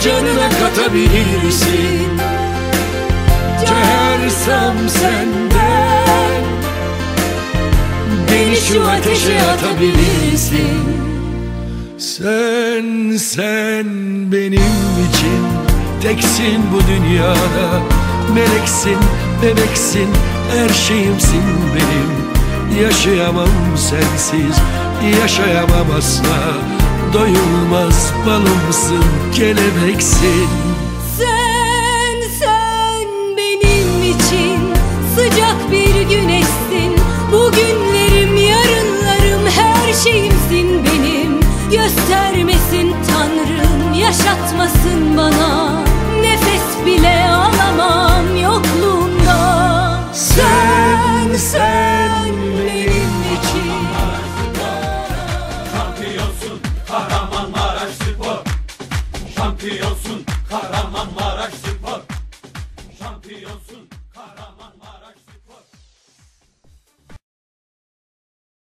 canına katabilirsin. Çağırsam senden Beni şu ateşe atabilirsin. Sen, sen benim için Teksin bu dünyada. Meleksin, bebeksin Her şeyimsin benim. Yaşayamam sensiz Yaşayamam asla doyulmaz balımsın kelebeksin. Sen sen benim için sıcak bir güneşsin. Bugünlerim yarınlarım her şeyimsin benim. Göstermesin tanrım yaşatmasın bana. Nefes bile alamam. Şampiyonsun Kahramanmaraş Spor. Şampiyonsun Kahraman